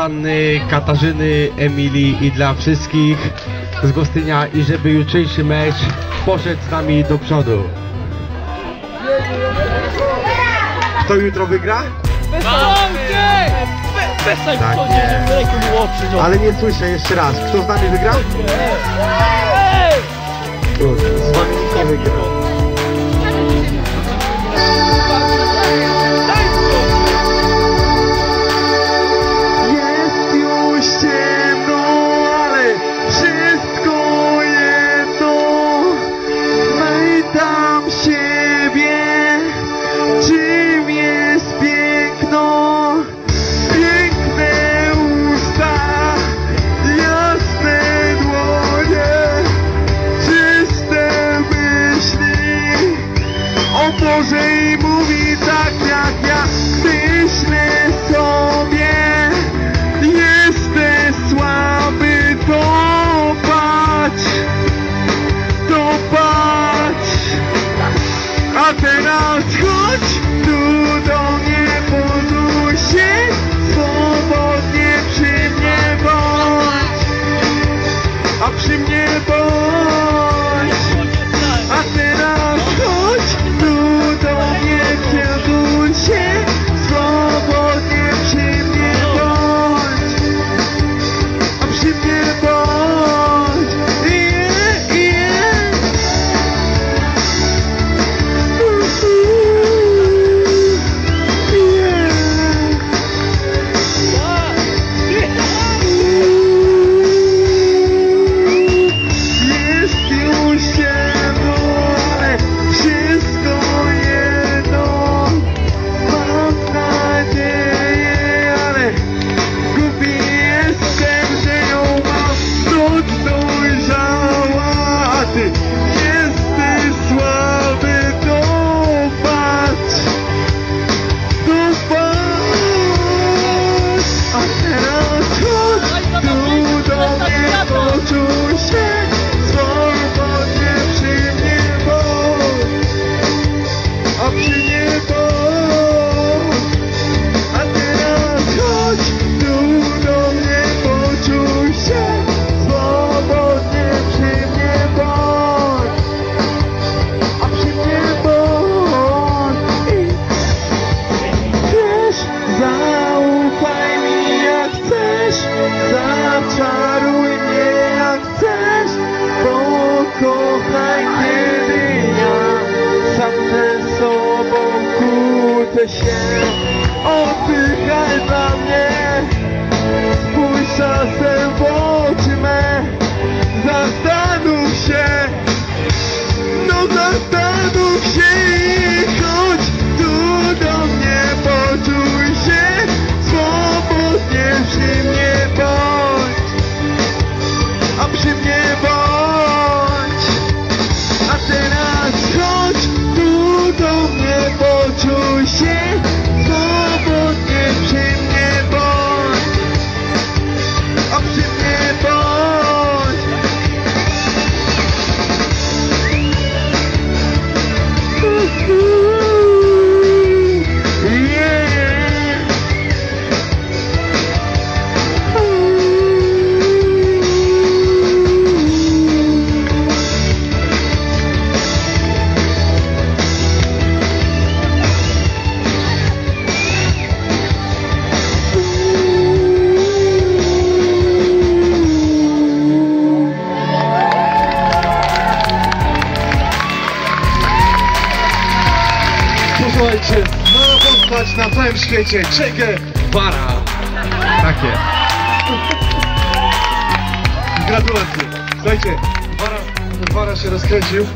Anny, Katarzyny, Emilii i dla wszystkich z Gostynia i żeby jutrzejszy mecz poszedł z nami do przodu. Kto jutro wygra? Tak. Ale nie słyszę jeszcze raz. Kto z nami wygrał? Z wami nikt nie wygrał. music. share. macie ma postać na całym świecie. Czekaj, para. Tak jest. Gratulacje. Słuchajcie, para, para się rozkręcił.